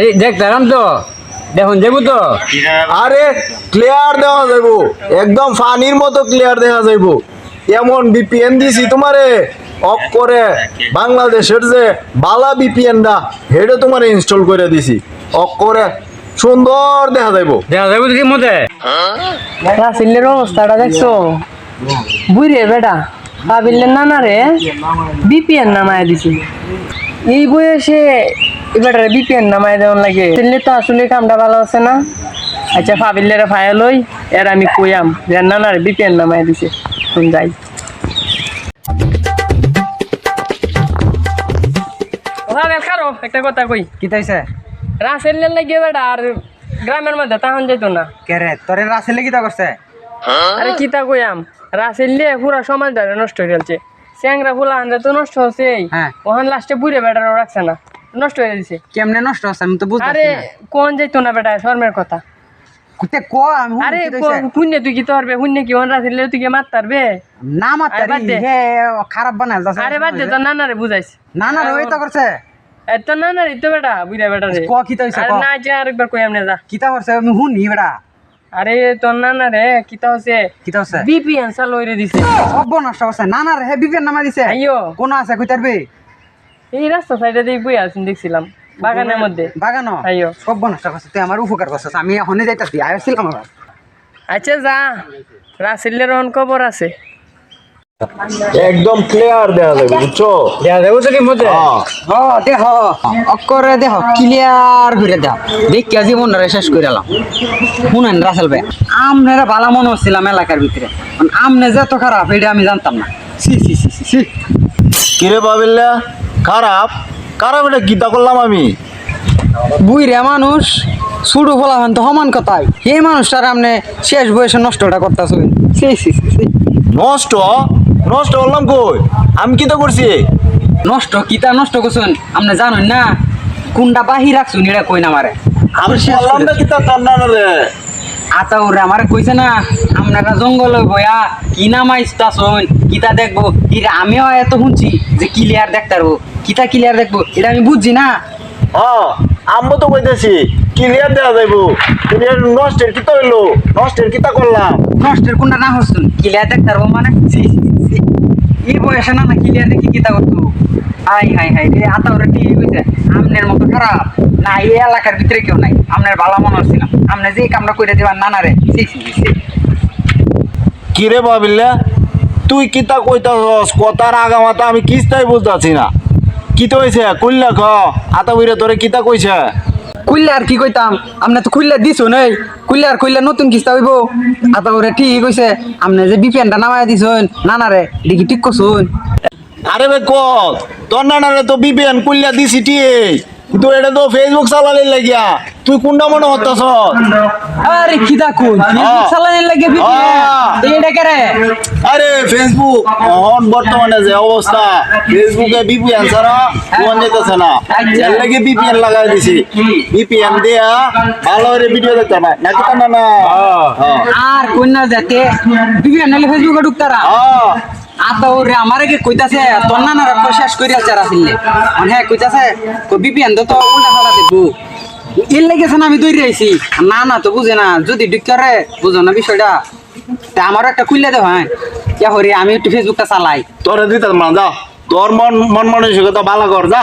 এই দেখতাম তো। দেখুন যাব তো? আরে ক্লিয়ার দেখা যাইব। একদম ফানির মতো ক্লিয়ার দেখা যাইব। এমন বিপিএন দিছি তোমারে অফ করে। বাংলাদেশের যে বালা বিপিএনটা হেডে তোমারে ইনস্টল করে দিছি। অফ করে সুন্দর দেখা যাইব। দেখা যাব কি মতে রাসিলের অবস্থাটা দেখছ? বুড়ে বেটা পাবিলের নানা রে বিপিএন নামায় দিছি। এই বয়সে এবার বিপিএন নামায় দেওয়ার লাগে। দিল্লি তো আসলে কামটা ভালো আছে না। আচ্ছা ফাবিলের ফায়া লই এর আমি কইয়াম যে নানার বিপিএন নামায় দিছে। শুন যাই। একটা কথা কই। কি তাইছে রাসেলের লাগে বেটা? আর গ্রামের মধ্যে তাহন যেত না। কে রে? তোরে রাসেলে কিতা করছে? আরে কি তা কইয়াম? রাসেল দিয়ে পুরা সমাজ ধরে নষ্ট হয়ে গেছে স্যাংরা ফুলা আনলে তো নষ্ট হচ্ছে হ্যাঁ। ওখান লাস্টে বুড়ে বেটারও রাখছে না। নষ্ট হয়ে দিছে কেমনে নষ্ট হচ্ছে আমি তো বুঝতে আরে কোন যাইতো না বেটা শর্মের কথা। কুতে ক আমি আরে? পুণ্য তুই কি তোরবে পুণ্য কি ওখান রাসেল তুই কি মার তারবে না বাদ হে খারাপ বানায় যাচ্ছে। আরে বাদ দে তোর নানারে বুঝাইস না না রই তো করছে। এ তোর নানারে তো বেটা বুড়া বেটা রে ক কি তাইছে আরে ক? না যা আরেকবার কইয়াম না যা। কিতা করছে আমি শুনি বেড়া আরে তোর নানারে কিতা হচ্ছে কিতা হচ্ছে বিপিএন চালু হইরে দিছে। সব নষ্ট করছে না না রে হে বিপিএন নামা দিছে। আইয়ো। কোন আছে কইতারবি? এই রাস্তা সাইডে দিয়ে বই আছেন দেখছিলাম। বাগানের মধ্যে। বাগানো আইয়ো। সব নষ্ট করছে তুই আমার উপকার করছিস। আমি এখনই যাইতাছি আইছিলাম আবার। আচ্ছা যা। রাসেলের অন খবর আছে। একদম ক্লিয়ার দেখা যাইব বুঝছ? দেখা যাব তো কি মতে হ্যাঁ। দেহ। অকরে দেহ ক্লিয়ার করে দাও। দেখিয়া জীবন শেষ করে এলাম। শুনেন রাসেল ভাই আমনেরা ভালো মনে হচ্ছিলাম এলাকার ভিতরে। আমনে যে এত খারাপ এটা আমি জানতাম না। সি সি সি সি কিরে পাবিল্লা খারাপ? খারাপ এটা গীতা করলাম আমি। বুইরে মানুষ শুরু ফলাফান তো সমান কথাই। এই মানুষটার আমনে শেষ বয়সে নষ্টটা করতেছ। নষ্ট? নষ্ট করলাম কই? আমি কি তো করছি? নষ্ট কি তা নষ্ট করছেন? আপনি জানেন না? কোনটা বাহি রাখছুন এটা কই না মারে আমি বললাম না রে। আতা ওরে আমার কইছে না আপনারা জঙ্গলে বয়া কি নামাইতাছুন কিতা দেখব। এটা আমিও এত শুনছি যে ক্লিয়ার দেখতে পারব। কিতা ক্লিয়ার দেখব এটা আমি বুঝছি না। হ্যাঁ আম্মু তো কইতেছি ক্লিয়ার দেওয়া যাইব। ক্লিয়ার নষ্টের কিতা হইল? নষ্টের কিতা করলাম? নষ্টের কোনটা না হচ্ছুন ক্লিয়ার দেখতে পারব মানে। এই বয়সে না না ক্লিয়ার দেখি কিতা করতো। হাই হাই হাই রে আতা ওরে ঠিক হয়েছে আমনের মতো খারাপ। না এই এলাকার ভিতরে কেউ নাই। আমনের ভালো মনে হচ্ছিলাম আমনে যে কামটা করে দিবার নানা রে। ছি। কিরে ভাবিল্লা তুই কিতা কইতাছস? কথার আগামাতা আমি কিস্তাই বুঝতাছি না। কিতা হইছে? কইলা খ আতা বইরে তোরে কিতা কইছে? খুললে আর কি কইতাম? আমনে তো খুললে দিছো নাই। খুললে আর খুললে নতুন কিস্তা হইব। আতা করে ঠিক কইছে। আমনে যে বিপিএনটা নামায় দিছুন। নানা রে দেখি ঠিক করছুন। আরে বে কত? তোর নানারে তো বিপিএন কইলা দিছি টিয়ে কিন্তু এটা তো ফেসবুক চালালে লাগিয়া। তুই কোনটা মনে হতাছ আরে কি দেখুন ফেসবুক চালানোর লাগে বিপিএন এটা কে রে? আরে ফেসবুক এখন বর্তমানে যে অবস্থা ফেসবুকে বিপিএন ছাড়া কোন যেতেছে না। এর লাগে বিপিএন লাগাই দিছি। বিপিএন দিয়া ভালো করে ভিডিও দেখতে পায় নাকি তা না না। আর কন্যা যাতে বিপিএন নালে ফেসবুকে ঢুকতারা? হ্যাঁ। আতা ওরে আমারে কি কইতাছে, তোর না না শেষ কইরা চারা ফিললে মানে হ্যাঁ কইতাছে কবি পিয়ান তো উল্টা হালা দেখব। এর লেগেছে না আমি দৌড়ে আইছি। না না তো বুঝে না, যদি ডিক্কারে বুঝো না বিষয়টা। তা আমারও একটা খুললে দে হ্যাঁ। ইয়া হরি আমি একটু ফেসবুকটা চালাই। তোরে দিতে না, যা। তোর মন মন মানসিকতা ভালো কর, যা।